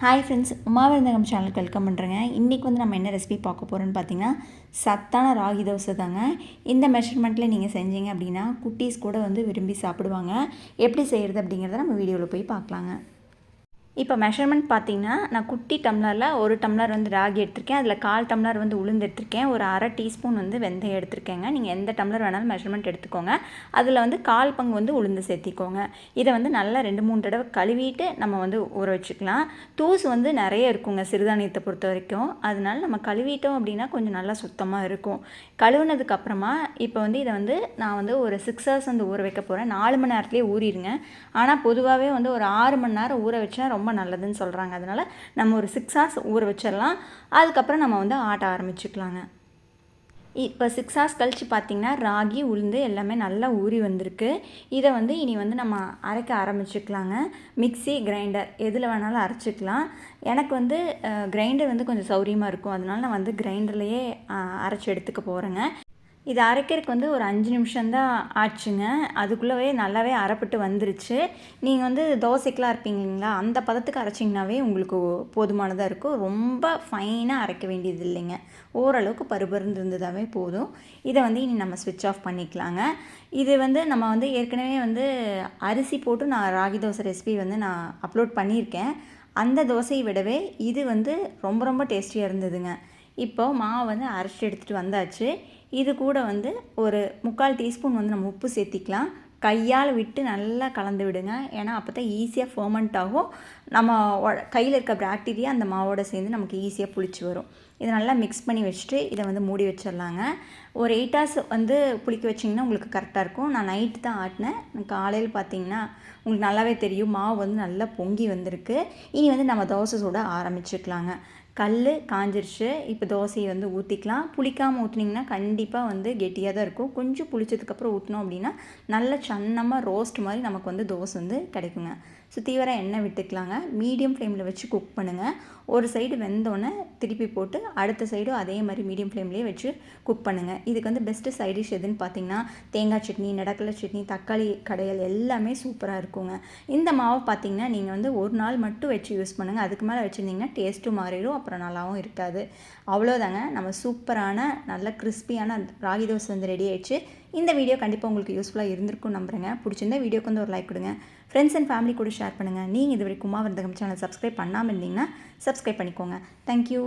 Hi friends உமாவிருந்தகம் சேனலுக்கு welcome பண்ணுறேங்க இன்றைக்கி வந்து நம்ம என்ன ரெசிபி பார்க்க போகிறோன்னு பார்த்தீங்கன்னா சத்தான ராகி தோசை தாங்க. இந்த மெஷர்மெண்ட்டில் நீங்கள் செஞ்சீங்க அப்படின்னா குட்டீஸ் கூட வந்து விரும்பி சாப்பிடுவாங்க. எப்படி செய்கிறது அப்படிங்கிறத நம்ம வீடியோவில் போய் பார்க்கலாங்க. இப்போ மெஷர்மெண்ட் பார்த்தீங்கன்னா நான் குட்டி டம்ளரில் ஒரு டம்ளர் வந்து ராகி எடுத்திருக்கேன். அதில் கால் டம்ளர் வந்து உளுந்து எடுத்திருக்கேன். ஒரு அரை டீஸ்பூன் வந்து வெந்தயம் எடுத்திருக்கேங்க. நீங்கள் எந்த டம்ளர் வேணாலும் மெஷர்மெண்ட் எடுத்துக்கோங்க. அதில் வந்து கால் பங்கு வந்து உளுந்து சேர்த்திக்கோங்க. இதை வந்து நல்லா ரெண்டு மூணு தடவை கழுவிட்டு நம்ம வந்து ஊற வச்சுக்கலாம். தூசு வந்து நிறைய இருக்குங்க சிறுதானியத்தை பொறுத்த வரைக்கும். அதனால நம்ம கழுவிட்டோம் அப்படின்னா கொஞ்சம் நல்லா சுத்தமாக இருக்கும். கழுவுனதுக்கப்புறமா இப்போ வந்து இதை வந்து நான் வந்து ஒரு சிக்ஸ் ஹவர்ஸ் வந்து ஊற வைக்க போகிறேன் நாலு மணி நேரத்துலேயே ஊறிடுங்க. ஆனால் பொதுவாகவே வந்து ஒரு ஆறு மணி நேரம் ஊற வச்சா ரொம்ப ரொம்ப நல்லதுன்னு சொல்கிறாங்க அதனால் நம்ம ஒரு சிக்ஸ் ஹார்ஸ் ஊற வச்சிடலாம். அதுக்கப்புறம் நம்ம வந்து ஆட்ட ஆரம்பிச்சுக்கலாங்க. இப்போ சிக்ஸ் ஹார்ஸ் கழித்து பார்த்திங்கன்னா ராகி உளுந்து எல்லாமே நல்லா ஊறி வந்திருக்கு. இதை வந்து இனி வந்து நம்ம அரைக்க ஆரம்பிச்சுக்கலாங்க. மிக்சி கிரைண்டர் எதில் வேணாலும் அரைச்சிக்கலாம். எனக்கு வந்து கிரைண்டர் வந்து கொஞ்சம் சௌரியமாக இருக்கும். அதனால நான் வந்து கிரைண்டர்லேயே அரைச்சி எடுத்துக்க போகிறேங்க இது அரைக்கிறதுக்கு வந்து ஒரு அஞ்சு நிமிஷம்தான் ஆச்சுங்க. அதுக்குள்ளவே நல்லாவே அரைப்பட்டு வந்துருச்சு. நீங்கள் வந்து தோசைக்கெலாம் இருப்பீங்க இல்லைங்களா? அந்த பதத்துக்கு அரைச்சிங்கனாவே உங்களுக்கு போதுமானதாக இருக்கும். ரொம்ப ஃபைனாக அரைக்க வேண்டியது இல்லைங்க. ஓரளவுக்கு பருபருந்து இருந்ததாகவே போதும். இதை வந்து இனி நம்ம ஸ்விட்ச் ஆஃப் பண்ணிக்கலாங்க. இது வந்து நம்ம வந்து ஏற்கனவே வந்து அரிசி போட்டு நான் ராகி தோசை ரெசிபி வந்து நான் அப்லோட் பண்ணியிருக்கேன். அந்த தோசையை விடவே இது வந்து ரொம்ப ரொம்ப டேஸ்டியாக இருந்ததுங்க. இப்போ மாவு வந்து அரைச்சி எடுத்துகிட்டு வந்தாச்சு. இது கூட வந்து ஒரு முக்கால் டீஸ்பூன் வந்து நம்ம உப்பு சேர்த்திக்கலாம். கையால் விட்டு நல்லா கலந்து விடுங்க. ஏன்னா அப்போ தான் ஈஸியாக ஃபோமெண்ட் ஆகும். நம்ம கையில் இருக்க பாக்டீரியா அந்த மாவோட சேர்ந்து நமக்கு ஈஸியாக புளிச்சு வரும். இதை நல்லா மிக்ஸ் பண்ணி வச்சுட்டு இதை வந்து மூடி வச்சிடலாங்க. ஒரு எயிட் ஹவர்ஸ் வந்து புளிக்க வச்சிங்கன்னா உங்களுக்கு கரெக்டாக இருக்கும். நான் நைட்டு தான் ஆட்டினேன். காலையில் பார்த்தீங்கன்னா உங்களுக்கு நல்லாவே தெரியும். மாவு வந்து நல்லா பொங்கி வந்திருக்கு. இனி வந்து நம்ம தோசை சுட ஆரம்பிச்சுக்கலாங்க. கல் காஞ்சிருச்சு. இப்போ தோசையை வந்து ஊற்றிக்கலாம் புளிக்காமல் ஊற்றுனீங்கன்னா கண்டிப்பாக வந்து கெட்டியாக தான் இருக்கும். கொஞ்சம் புளிச்சதுக்கப்புறம் ஊற்றினோம் அப்படின்னா நல்ல சன்னமாக ரோஸ்ட் மாதிரி நமக்கு வந்து தோசை வந்து கிடைக்குங்க. சுற்றி வர எண்ணெய் விட்டுக்கலாங்க. மீடியம் ஃப்ளேமில் வச்சு குக் பண்ணுங்கள் ஒரு சைடு வெந்தோடனே திருப்பி போட்டு அடுத்த சைடும் அதே மாதிரி மீடியம் ஃப்ளேம்லேயே வச்சு குக் பண்ணுங்கள் இதுக்கு வந்து பெஸ்ட்டு சைட் டிஷ் எதுன்னு பார்த்தீங்கன்னா தேங்காய் சட்னி நடக்கலை சட்னி தக்காளி கடையல் எல்லாமே சூப்பராக இருக்குங்க. இந்த மாவு பார்த்தீங்கன்னா நீங்கள் வந்து ஒரு நாள் மட்டும் வச்சு யூஸ் பண்ணுங்கள் அதுக்கு மேலே வச்சுருந்தீங்கன்னா டேஸ்ட்டும் மாறிடும். அப்புறம் நல்லாவும் இருக்காது. அவ்வளோதாங்க நம்ம சூப்பரான நல்ல கிறிஸ்பியான ராகி தோசை வந்து ரெடி ஆயிடுச்சு. இந்த வீடியோ கண்டிப்பாக உங்களுக்கு யூஸ்ஃபுல்லாக இருந்திருக்கும் நம்புறேங்க. பிடிச்சிருந்தா வீடியோக்கு வந்து ஒரு லைக் கொடுங்க. ஃப்ரெண்ட்ஸ் அண்ட் ஃபேமிலி கூட ஷேர் பண்ணுங்கள் நீங்கள் இது வரைக்கும் உமா சேனல் சப்ஸ்கிரைப் பண்ணாமல் இருந்தீங்கன்னா சப்ஸ்கிரைப் பண்ணிக்கோங்க. தேங்க்யூ